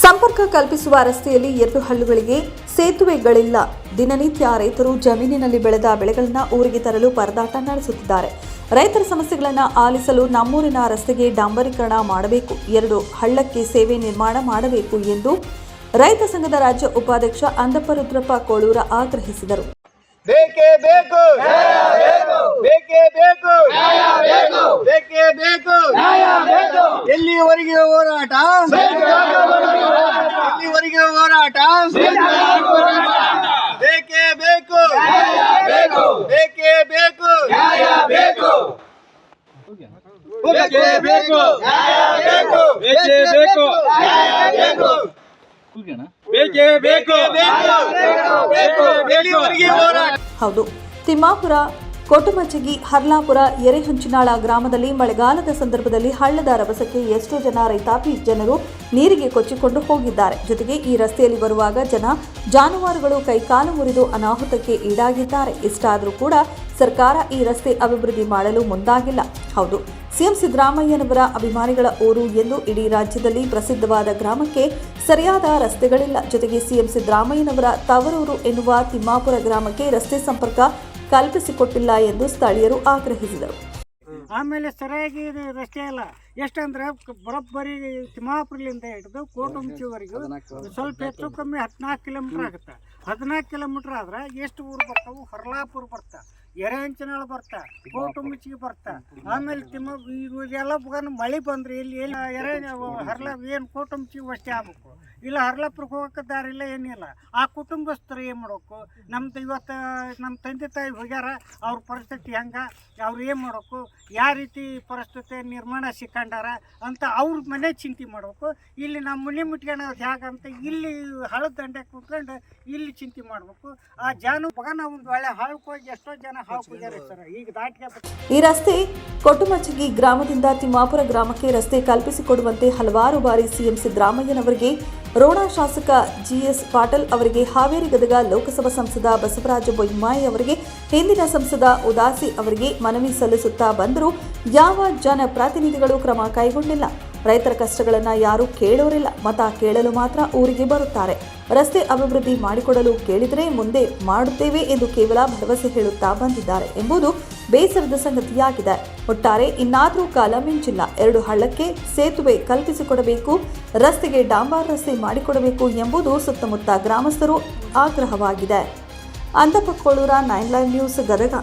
ಸಂಪರ್ಕ ಕಲ್ಪಿಸುವ ರಸ್ತೆಯಲ್ಲಿ ಎರಡು ಹಳ್ಳುಗಳಿಗೆ ಸೇತುವೆಗಳಿಲ್ಲ. ದಿನನಿತ್ಯ ರೈತರು ಜಮೀನಿನಲ್ಲಿ ಬೆಳೆದ ಬೆಳೆಗಳನ್ನು ಊರಿಗೆ ತರಲು ಪರದಾಟ ನಡೆಸುತ್ತಿದ್ದಾರೆ. ರೈತರ ಸಮಸ್ಯೆಗಳನ್ನು ಆಲಿಸಲು ನಮ್ಮೂರಿನ ರಸ್ತೆಗೆ ಡಾಂಬರೀಕರಣ ಮಾಡಬೇಕು. ಎರಡು ಹಳ್ಳಕ್ಕೆ ಸೇವೆ ನಿರ್ಮಾಣ ಮಾಡಬೇಕು ಎಂದು ರೈತ ಸಂಘದ ರಾಜ್ಯ ಉಪಾಧ್ಯಕ್ಷ ಅಂದಪ್ಪ ರುದ್ರಪ್ಪ ಕೋಳೂರ ಆಗ್ರಹಿಸಿದರು. ಬೇಕೇ ಬೇಕು. ಬೇಕೇ ಬೇಕು. ಬೇಕೇ ಬೇಕು. ಎಲ್ಲಿವರೆಗೆ ಹೋರಾಟ ಎಲ್ಲಿವರೆಗೆ ಹೋರಾಟ ಬೇಕೇ ಬೇಕು ಬೇಕೇ ಬೇಕು ಬೇಕೇ ಬೇಕು ಬೇಕೇ ಬೇಕು ಬೇಕೇ ಬೇಕು ಬೇಕು ಎಲ್ಲಿವರೆಗೆ ಹೋರಾಟ ಹೌದು. ತಿಮ್ಮಾಪುರ ಕೊಟುಮಚಗಿ ಹರ್ಲಾಪುರ ಎರೆಹಂಚಿನಾಳ ಗ್ರಾಮದಲ್ಲಿ ಮಳೆಗಾಲದ ಸಂದರ್ಭದಲ್ಲಿ ಹಳ್ಳದ ರಭಸಕ್ಕೆ ಎಷ್ಟೋ ಜನ ರೈತಾಪಿ ಜನರು ನೀರಿಗೆ ಕೊಚ್ಚಿಕೊಂಡು ಹೋಗಿದ್ದಾರೆ. ಜೊತೆಗೆ ಈ ರಸ್ತೆಯಲ್ಲಿ ಬರುವಾಗ ಜನ ಜಾನುವಾರುಗಳು ಕೈಕಾಲು ಮುರಿದು ಅನಾಹುತಕ್ಕೆ ಈಡಾಗಿದ್ದಾರೆ. ಇಷ್ಟಾದರೂ ಕೂಡ ಸರ್ಕಾರ ಈ ರಸ್ತೆ ಅಭಿವೃದ್ಧಿ ಮಾಡಲು ಮುಂದಾಗಿಲ್ಲ. ಹೌದು, ಸಿಎಂ ಸಿದ್ದರಾಮಯ್ಯನವರ ಅಭಿಮಾನಿಗಳ ಊರು ಎಂದು ಇಡೀ ರಾಜ್ಯದಲ್ಲಿ ಪ್ರಸಿದ್ಧವಾದ ಗ್ರಾಮಕ್ಕೆ ಸರಿಯಾದ ರಸ್ತೆಗಳಿಲ್ಲ. ಜೊತೆಗೆ ಸಿಎಂ ಸಿದ್ದರಾಮಯ್ಯನವರ ತವರೂರು ಎನ್ನುವ ತಿಮ್ಮಾಪುರ ಗ್ರಾಮಕ್ಕೆ ರಸ್ತೆ ಸಂಪರ್ಕ ಕಲ್ಪಿಸಿಕೊಟ್ಟಿಲ್ಲ ಎಂದು ಸ್ಥಳೀಯರು ಆಗ್ರಹಿಸಿದರು. ಆಮೇಲೆ ಸರಿಯಾಗಿ ರಸ್ತೆ ಇಲ್ಲ ಎಷ್ಟಂದ್ರೆ ಬರೋಬ್ಬರಿ ತಿಮ್ಮಾಪುರಲಿಂದ ಹಿಡಿದು ಕೋಟುಂಚಿವರೆಗೂ ಸ್ವಲ್ಪ ಹೆಚ್ಚು ಕಮ್ಮಿ ಹದಿನಾಲ್ಕು ಕಿಲೋಮೀಟ್ರ್ ಆಗುತ್ತೆ. ಹದಿನಾಲ್ಕು ಕಿಲೋಮೀಟ್ರ್ ಆದ್ರೆ ಎಷ್ಟು ಊರು ಬರ್ತಾವೆ? ಹೊರಲಾಪುರ ಬರ್ತಾ. ಎರೆಹಂಚನಾಳ ಬರ್ತಾ, ಕೋಟುಂಬಿಚಿಗೆ ಬರ್ತಾ, ಆಮೇಲೆ ತಿಮ್ಮ ಇವೆಲ್ಲ ಮಳೆ ಬಂದ್ರೆ ಇಲ್ಲಿ ಎಲ್ಲಿ ಎರೆ ಹರ್ಲ ಏನು ಕೋಟುಂಬಿಚಿಗೆ ಅಷ್ಟೇ ಆಗ್ಬೇಕು? ಇಲ್ಲ ಹರ್ಲಾಪುರಕ್ಕೆ ಹೋಗಕ್ಕೆ ದಾರಿ ಇಲ್ಲ ಏನಿಲ್ಲ ಆ ಕುಟುಂಬಸ್ಥರು ಏನು ಮಾಡಬೇಕು? ನಮ್ದು ಇವತ್ತು ನಮ್ಮ ತಂದೆ ತಾಯಿ ಹೋಗ್ಯಾರ, ಅವ್ರ ಪರಿಸ್ಥಿತಿ ಹೆಂಗೆ? ಅವ್ರು ಏನು ಮಾಡ್ಬೇಕು? ಯಾವ ರೀತಿ ಪರಿಸ್ಥಿತಿ ನಿರ್ಮಾಣ ಸಿಕ್ಕಂಡಾರ ಅಂತ ಅವ್ರ ಮನೆ ಚಿಂತೆ ಮಾಡ್ಬೇಕು. ಇಲ್ಲಿ ನಮ್ಮ ಮನೆ ಮುಟ್ಕೊಳ್ಳೋದು ಹೇಗಂತ ಇಲ್ಲಿ ಹಳದ ದಂಡೆ ಕುತ್ಕೊಂಡು ಇಲ್ಲಿ ಚಿಂತೆ ಮಾಡ್ಬೇಕು. ಆ ಜಾನು ಮಗ ನಾವು ಒಂದು ಒಳ್ಳೆ ಹೋಗಿ ಎಷ್ಟೋ ಜನ ಈ ರಸ್ತೆ ಕೊಟ್ಟುಮಚಗಿ ಗ್ರಾಮದಿಂದ ತಿಮ್ಮಾಪುರ ಗ್ರಾಮಕ್ಕೆ ರಸ್ತೆ ಕಲ್ಪಿಸಿಕೊಡುವಂತೆ ಹಲವಾರು ಬಾರಿ ಸಿಎಂ ಸಿದ್ದರಾಮಯ್ಯನವರಿಗೆ ರೋಣ ಶಾಸಕ ಜಿಎಸ್ ಪಾಟೀಲ್ ಅವರಿಗೆ ಹಾವೇರಿ ಗದಗ ಲೋಕಸಭಾ ಸಂಸದ ಬಸವರಾಜ ಬೊಮ್ಮಾಯಿ ಅವರಿಗೆ, ಹಿಂದಿನ ಸಂಸದ ಉದಾಸಿ ಅವರಿಗೆ ಮನವಿ ಸಲ್ಲಿಸುತ್ತಾ ಬಂದರೂ ಯಾವ ಜನಪ್ರತಿನಿಧಿಗಳು ಕ್ರಮ ಕೈಗೊಂಡಿಲ್ಲ. ರೈತರ ಕಷ್ಟಗಳನ್ನು ಯಾರೂ ಕೇಳೋರಿಲ್ಲ. ಮತ ಕೇಳಲು ಮಾತ್ರ ಊರಿಗೆ ಬರುತ್ತಾರೆ. ರಸ್ತೆ ಅಭಿವೃದ್ಧಿ ಮಾಡಿಕೊಡಲು ಕೇಳಿದರೆ ಮುಂದೆ ಮಾಡುತ್ತೇವೆ ಎಂದು ಕೇವಲ ಭರವಸೆ ಹೇಳುತ್ತಾ ಬಂದಿದ್ದಾರೆ ಎಂಬುದು ಬೇಸರದ ಸಂಗತಿಯಾಗಿದೆ. ಒಟ್ಟಾರೆ ಇನ್ನಾದರೂ ಕಾಲ ಮಿಂಚಿಲ್ಲ. ಎರಡು ಹಳ್ಳಕ್ಕೆ ಸೇತುವೆ ಕಲ್ಪಿಸಿಕೊಡಬೇಕು, ರಸ್ತೆಗೆ ಡಾಂಬಾರ್ ರಸ್ತೆ ಮಾಡಿಕೊಡಬೇಕು ಎಂಬುದು ಸುತ್ತಮುತ್ತ ಗ್ರಾಮಸ್ಥರು ಆಗ್ರಹವಾಗಿದೆ. ಅಂತಪಕ್ಕೋಳೂರ ನೈನ್ ಲೈವ್ ನ್ಯೂಸ್ ಗದಗ.